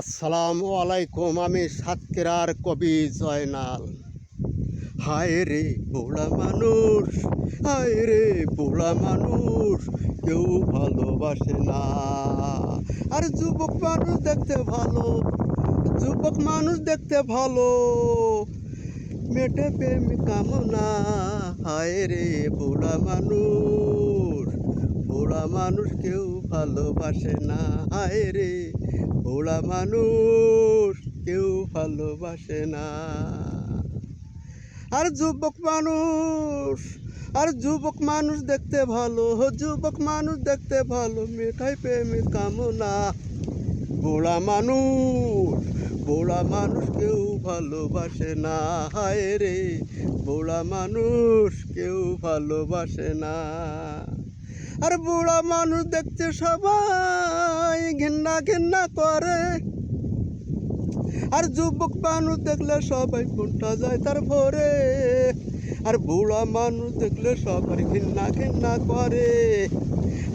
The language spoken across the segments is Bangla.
আসসালামু আলাইকুম, আমি সাতকেরার কবি জয়নাল। হায় রে বুড়া মানুষ, হায় রে বুড়া মানুষ, কেউ ভালোবাসে না। আর যুবক মানুষ দেখতে ভালো, যুবক মানুষ দেখতে ভালো। মেটে প্রেম কামনা, হায় রে বুড়া মানুষ বুড়া মানুষ কেউ ভালোবাসে না। হায় রে বুড়া মানুষ কেউ ভালোবাসে না। আর যুবক মানুষ, আর যুবক মানুষ দেখতে ভালো, যুবক মানুষ দেখতে ভালো, মেঠাই প্রেমে কামনা। বুড়া মানুষ বুড়া মানুষ কেউ ভালোবাসে না। হায় রে বুড়া মানুষ কেউ ভালোবাসে না। আর বুড়া মানুষ দেখতে সবাই ঘেন্না ঘেন্না করে। আর যুবক মানুষ দেখলে সবাই কোনটা যায় তার ভরে। আর বুড়া মানুষ দেখলে সবাই ঘৃণা ঘৃণা করে।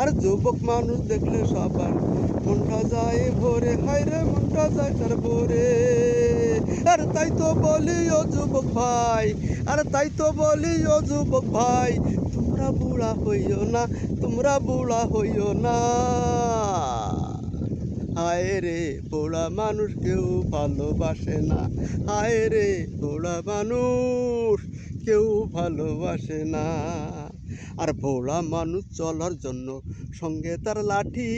আর যুবক মানুষ দেখলে সবার মনটা যায় ভরে। হায় রে মনটা যায় তার ভরে। আর তাই তো বলি ও যুবক ভাই, আর তাই তো বলি ও যুবক ভাই, তোমরা বুড়া হইও না, তোমরা বুড়া হইও না। হায় রে বুড়া মানুষ কেউ ভালোবাসে না। হায় রে বুড়া মানুষ কেউ ভালোবাসে না। আর ভোলা মানুষ চলার জন্য সঙ্গে তার লাঠি।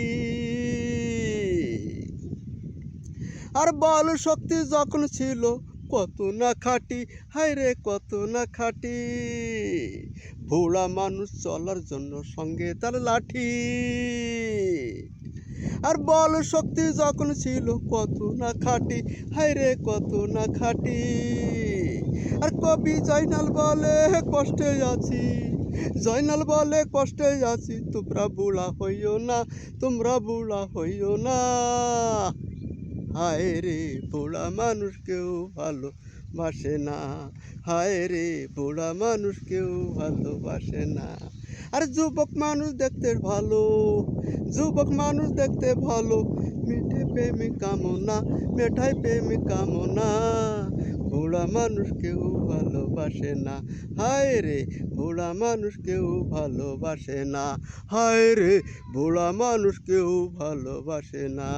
আর বল শক্তি যখন ছিল, কত না খাটি। হায় রে, কত না খাটি। ভোলা মানুষ চলার জন্য সঙ্গে তার লাঠি। আর বল শক্তি যখন ছিল কত না খাটি? হায় রে, কত না খাটি? আর কবি জয়নাল বলে, কষ্টে আছি। জয়নাল বলে, কষ্টে আছি। তোমরা বুড়া হইও না, তোমরা বুড়া হইও না। হায় রে, বুড়া মানুষ কেউ ভালো বাসে না। হায় রে, বুড়া মানুষ কেউ ভালোবাসে না। আর যুবক মানুষ দেখতে ভালো, যুবক মানুষ দেখতে ভালো। মিঠে প্রেমে কামনা, মেঠাই প্রেমে কামনা। বুড়া মানুষ কেউ ভালোবাসে না। হায় রে, বুড়া মানুষ কেউ ভালোবাসে না। হায় রে, বুড়া মানুষ কেউ ভালোবাসে না।